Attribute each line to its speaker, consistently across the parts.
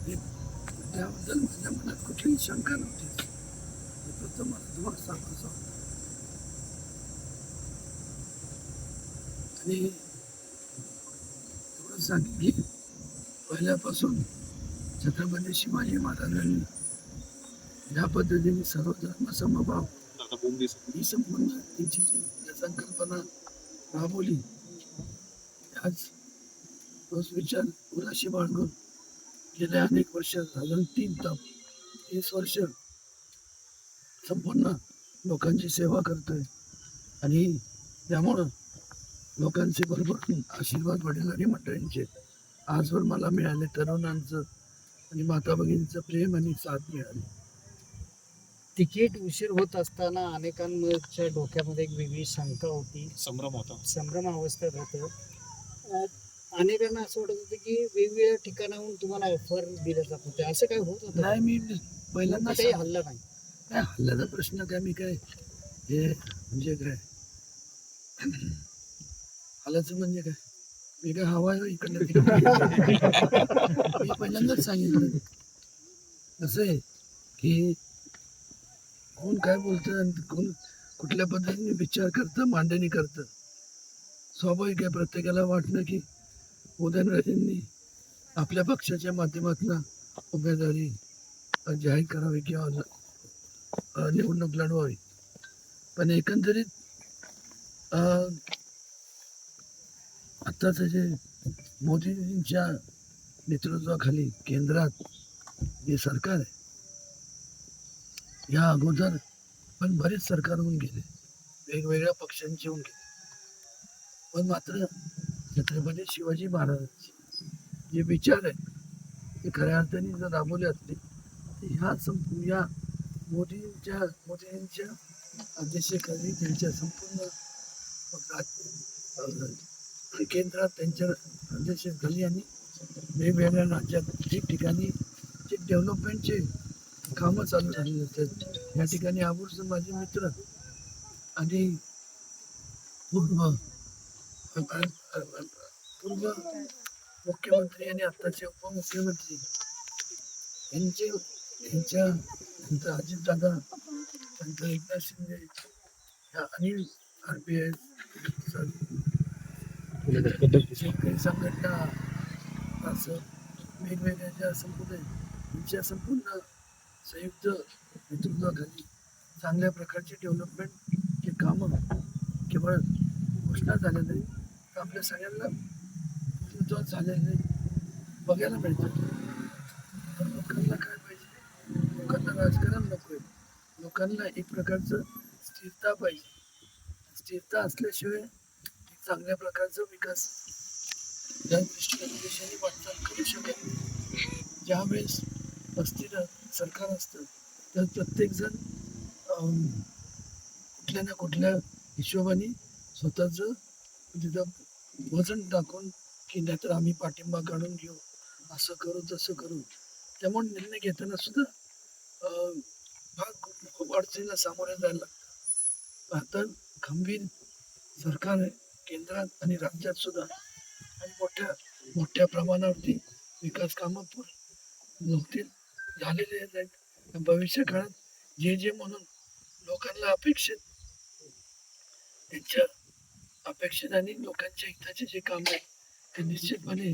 Speaker 1: हे त्याबद्दल माझ्या मनात कुठलीही शंका नव्हती. हे फक्त मला तुम्हाला सांगायचं होतं. आणि एवढं सांगेन की पहिल्यापासून छत्रपती शिवाजी महाराजांनी ज्या पद्धतीने सर्व धर्म समभाव ही संपूर्ण त्यांची जी संकल्पना राबवली. आज तोच विचार उराशी बाळगून गेल्या अनेक वर्ष साधारण तीन ताप. तीस वर्ष संपूर्ण लोकांची सेवा करतोय. आणि त्यामुळं लोकांचे भरभरून आशीर्वाद वडीलधारी मंडळींचे. आजवर मला मिळाले तरुणांचं आणि माता भगिनीचं प्रेम आणि साथ मिळाली.
Speaker 2: तिकीट उशीर होत असताना अनेकांच्या डोक्यामध्ये एक वेगळी शंका होती.
Speaker 3: संभ्रम होता.
Speaker 2: संभ्रम अवस्थेत होतं अनेकांना असं वाटत होतं की वेगवेगळ्या ठिकाणाहून तुम्हाला ऑफर दिल्या जात होते असं काय होत होतं?
Speaker 1: नाही मी पहिल्यांदा
Speaker 2: काही हल्ला नाही.
Speaker 1: काय हल्ल्याचा प्रश्न काय? मी काय हे म्हणजे काय? हल्ल्याचं म्हणजे काय? मी काय हवा तिकडनं. मी पहिल्यांदाच सांगितलं. कसं आहे की कोण काय बोलतं आणि कोण कुठल्या पद्धतीने विचार करतं मांडणी करतं? स्वाभाविक आहे प्रत्येकाला वाटणं की उदयनराजेंनी आपल्या पक्षाच्या माध्यमातून उमेदवारी जाहीर करावी किंवा निवडणूक लढवावी. पण एकंदरीत आत्ताचं जे मोदीजींच्या नेतृत्वाखाली केंद्रात जे सरकार आहे या अगोदर पण बरेच सरकार होऊन गेले. वेगवेगळ्या पक्षांचे होऊन गेले. पण मात्र छत्रपती शिवाजी महाराजांचे जे विचार आहेत ते खऱ्या अर्थाने जर राबवले असते तर ह्या संपू या मोदींच्या मोदींच्या अध्यक्षतेखाली त्यांच्या संपूर्ण केंद्रात त्यांच्या अध्यक्षतेखाली आणि वेगवेगळ्या राज्यात ठिकठिकाणी जे डेव्हलपमेंटचे कामं चालू झालेले असतात. या ठिकाणी आवर्जून माझे मित्र आणि पूर्व पूर्व मुख्यमंत्री आणि आत्ताचे उपमुख्यमंत्री यांचे यांच्या नंतर अजितदादा नंतर एकनाथ शिंदे ह्या अनिल आर पी आय शेतकरी संघटना असं वेगवेगळ्या ज्या संपूर्ण यांच्या संपूर्ण संयुक्त नेतृत्वाखाली चांगल्या प्रकारचे डेव्हलपमेंटचे कामं केवळ घोषणा झाल्या नाही आपल्या सगळ्यांना नेतृत्वात झालेले बघायला मिळतात. तर लोकांना काय पाहिजे? लोकांना राजकारण नको आहे लोकांना एक प्रकारचं स्थिरता पाहिजे. स्थिरता असल्याशिवाय एक चांगल्या प्रकारचा विकास या दृष्टीने देशाने वाटचाल करू शकत नाही ज्यावेळेस अस्थिर सरकार असतं तर प्रत्येकजण अं, कुठल्या ना कुठल्या हिशोबाने स्वतःचं तिथं वजन टाकून की नाहीतर आम्ही पाठिंबा काढून घेऊ. असं करू तसं करू. त्यामुळे निर्णय घेताना सुद्धा अं, खूप खूप अडचणीला सामोरे जायला लागतं आता खंबीर सरकार आहे केंद्रात आणि राज्यात सुद्धा आणि मोठ्या मोठ्या प्रमाणावरती विकास कामं पूर्ण होतील झालेले आहेत. भविष्य काळात जे जे म्हणून लोकांना अपेक्षित त्यांच्या अपेक्षित आणि लोकांच्या हिताचे जे काम आहे ते निश्चितपणे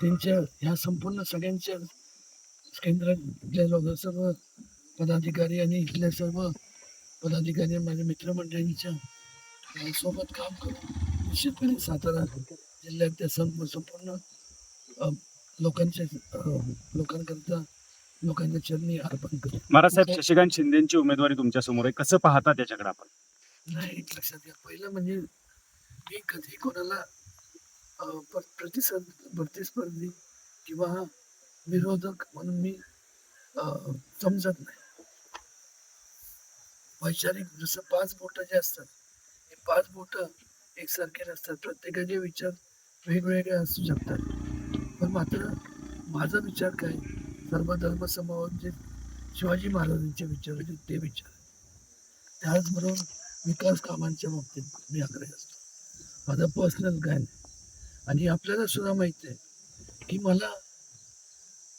Speaker 1: त्यांच्या ह्या संपूर्ण सगळ्यांच्या केंद्रातल्या लोक सर्व पदाधिकारी आणि इथल्या सर्व पदाधिकारी माझ्या मित्रमंडळींच्या सोबत काम करून निश्चितपणे सातारा जिल्ह्यातल्या सं संपूर्ण अं, लोकांच्या लोकांकरता लोकांच्या चरणी अर्पण करू
Speaker 3: महाराज साहेब शशिकांत शिंदेची उमेदवारी तुमच्यासमोर आहे. कसं पाहता त्याच्याकडे आपण?
Speaker 1: नाही लक्षात घ्या. पहिलं म्हणजे मी कधी कोणाला अं, प्रतिस्पर्धी किंवा विरोधक म्हणून मी अं, समजत नाही. वैचारिक जसं पाच बोट जे असतात हे पाच बोट एकसारखे नसतात. प्रत्येकाचे विचार वेगवेगळे असू शकतात. पण मात्र माझा विचार काय? सर्वधर्म धर्म जे शिवाजी महाराजांचे विचार होते ते विचार. त्याचबरोबर विकास कामांच्या बाबतीत मी आग्रही असतो. माझं पर्सनल गायन आणि आपल्याला सुद्धा माहिती आहे की मला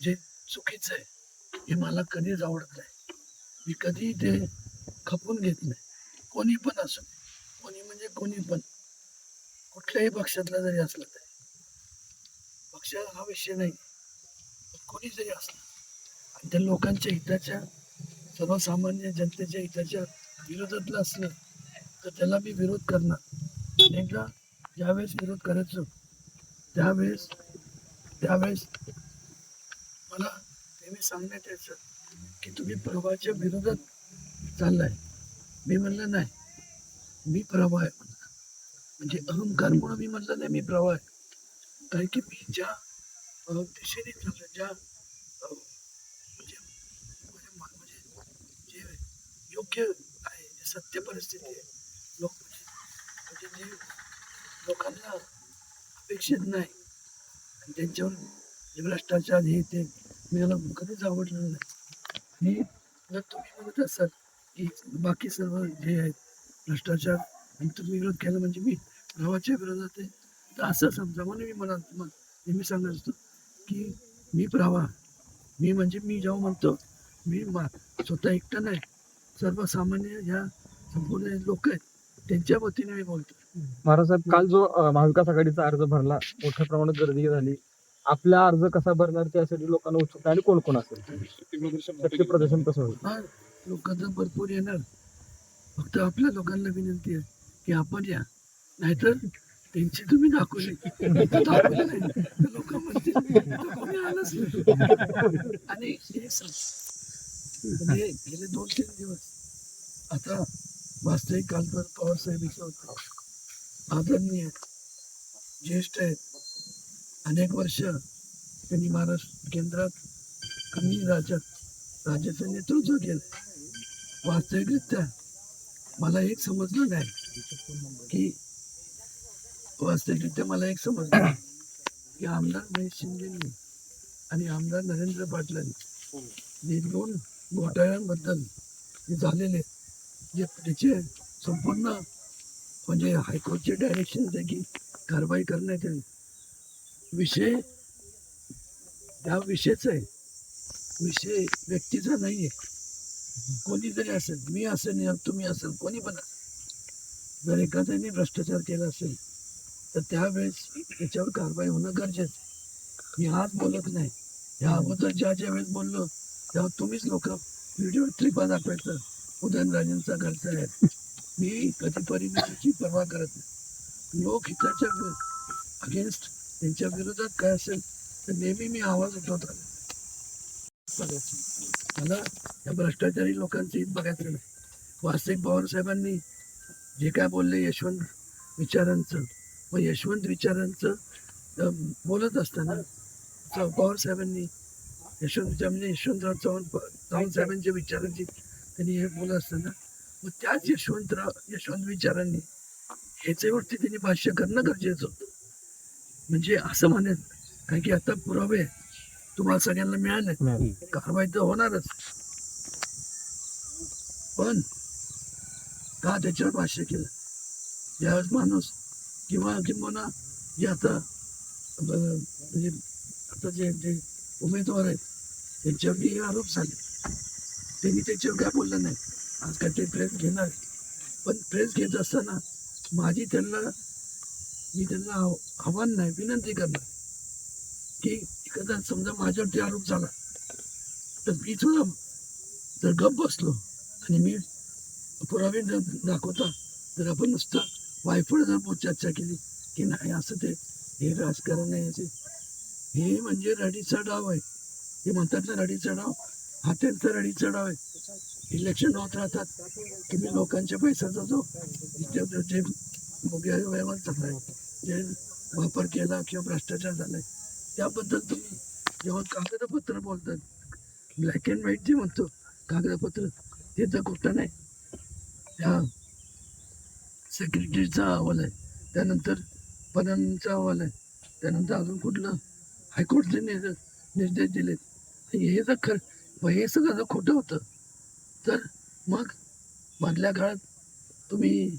Speaker 1: जे चुकीचं आहे हे मला कधीच आवडत नाही. मी कधी ते खपून घेत नाही. कोणी पण असो कोणी म्हणजे कोणी पण. कुठल्याही पक्षातला जरी असला तरी. पक्ष हा विषय नाही. कोणी जरी असला. आणि त्या लोकांच्या हिताच्या सर्वसामान्य जनतेच्या हिताच्या विरोधातलं असलं तर त्याला मी विरोध करणार. एकदा ज्यावेळेस विरोध करायचो त्यावेळेस त्यावेळेस मला नेहमी सांगण्यात यायचं की तुम्ही प्रभाच्या विरोधात चाललाय. मी म्हणलं नाही. मी प्रभा आहे म्हणलं. म्हणजे अहंकार म्हणून मी म्हणलं नाही मी प्रवाह आहे. कारण की मी ज्या दिशेने चाललो ज्या म्हणजे म्हणजे म्हणजे जे योग्य आहे जे सत्य परिस्थिती आहे लोक म्हणजे म्हणजे जे लोकांना अपेक्षित नाही. आणि त्यांच्यावर जे भ्रष्टाचार हे ते मला कधीच आवडलेलं नाही. आणि जर तुम्ही म्हणत असाल की बाकी सर्व जे आहेत भ्रष्टाचार आणि तुम्ही विरोध केला म्हणजे मी गावाच्या विरोधात आहे तर असं समजा म्हणून मी मला तुम्हाला नेहमी सांगत असतो की मी प्रवाह मी म्हणजे मी जेव्हा म्हणतो मी मा स्वतः एकटा नाही. सर्वसामान्य ह्या संपूर्ण लोक आहेत त्यांच्या वतीने मी बोलतो
Speaker 4: महाराज साहेब काल जो अं, महाविकास आघाडीचा अर्ज भरला मोठ्या प्रमाणात गर्दी झाली. आपला अर्ज कसा भरणार त्यासाठी लोकांना उत्सुकता आणि कोण कोण असेल? शक्ती प्रदर्शन कसं होईल?
Speaker 1: लोक तर भरपूर येणार. फक्त आपल्या लोकांना विनंती आहे की आपण या. नाहीतर त्यांची तुम्ही दाखवली दाखवली नाही. तर लोक म्हणतील "इथं कोणी आलंच नाही. आणि हे सांग म्हणजे गेले दोन तीन दिवस. आता वास्तविक काल तर पवार साहेब इथं होते. आदरणीय ज्येष्ठ आहेत. अनेक वर्ष त्यांनी महाराष्ट्र केंद्रात आणि राज्यात राज्याचं नेतृत्व केलं. वास्तविकरित्या मला एक समजलं नाही की वास्तविकरित्या मला एक समजलं की आमदार महेश शिंदेनी आणि आमदार नरेंद्र पाटलांनी जे दोन घोटाळ्यांबद्दल जे झालेले जे त्याचे संपूर्ण म्हणजे हायकोर्टचे डायरेक्शन त्याची कारवाई करण्यात येईल विषय त्या विषयच आहे. विषय व्यक्तीचा नाही आहे कोणी जरी असेल मी असेल तुम्ही असेल कोणी पण असेल. जर एखाद्याने भ्रष्टाचार केला असेल तर त्यावेळेस त्याच्यावर कारवाई होणं गरजेचं आहे. मी आज बोलत नाही. या अगोदर ज्या ज्या वेळेस बोललो तेव्हा तुम्हीच लोक व्हिडिओ ट्रिपा दाखवायचं. उदयनराजेंचा घरचा आहे. मी कधी परिणामाची पर्वा करत नाही. लोक हिताच्या अगेन्स्ट त्यांच्या विरोधात काय असेल तर नेहमी मी आवाज उठवत राहिलो मला या भ्रष्टाचारी लोकांचं हित बघायचं नाही. वास्तविक पवार साहेबांनी जे काय बोलले यशवंत विचारांचं मग यशवंत विचारांचं बोलत असताना पवारसाहेबांनी पवार साहेबांनी यशवंत विचार म्हणजे यशवंतराव चव्हाण चव्हाण साहेबांच्या विचारांची त्यांनी हे बोलत असताना मग त्याच यशवंतराव यशवंत विचारांनी ह्याच्यावरती त्यांनी भाष्य करणं गरजेचं होतं. म्हणजे असं म्हणत कारण की आता पुरावे तुम्हाला सगळ्यांना मिळाले. कारवाई तर होणारच. पण का त्याच्यावर भाष्य केलं? ज्यावेळेस माणूस किंवा किंवा जे आता म्हणजे आता जे जे उमेदवार आहेत त्यांच्यावरती हे आरोप झाले. त्यांनी त्याच्यावर काय बोललं नाही? आज ते प्रेस घेणार. पण प्रेस घेत असताना माझी त्यांना मी त्यांना आव- आव्हान नाही विनंती करणार. की एखादा समजा माझ्यावरती आरोप झाला तर मी थोडा जर गप बसलो आणि मी पुरावे जर दाखवता तर आपण नुसतं वायफळ जर चर्चा केली की नाही असं ते हे राजकारण आहे असे हे म्हणजे रडीचा डाव आहे. हे म्हणतात ना रडीचा डाव हा त्यांचा रडीचा डाव आहे. इलेक्शन होत राहतात. की मी लोकांच्या पैशाचा जो जे- जे व्यवहार आहे जे वापर केला किंवा भ्रष्टाचार झालाय त्याबद्दल तुम्ही जेव्हा कागदपत्र बोलतात ब्लॅक अँड व्हाईट जे म्हणतो कागदपत्र ते तर कुठं नाही. त्या सेक्रेटरीचा अहवाल आहे. त्यानंतर पदांचा अहवाल आहे. त्यानंतर अजून कुठलं? हायकोर्टचे निर्देश निर्देश दिलेत. हे जर खरं मग हे सगळं जर खोटं होतं. तर मग मधल्या काळात तुम्ही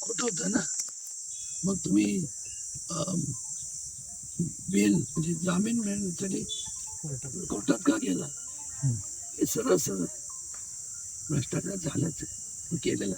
Speaker 1: खोटं होतं ना? मग तुम्ही बेल म्हणजे जामीन मिळण्यासाठी
Speaker 2: कोर्टात
Speaker 1: का गेला? हे. सरळ सरळ भ्रष्टाचार झालाच. केलेला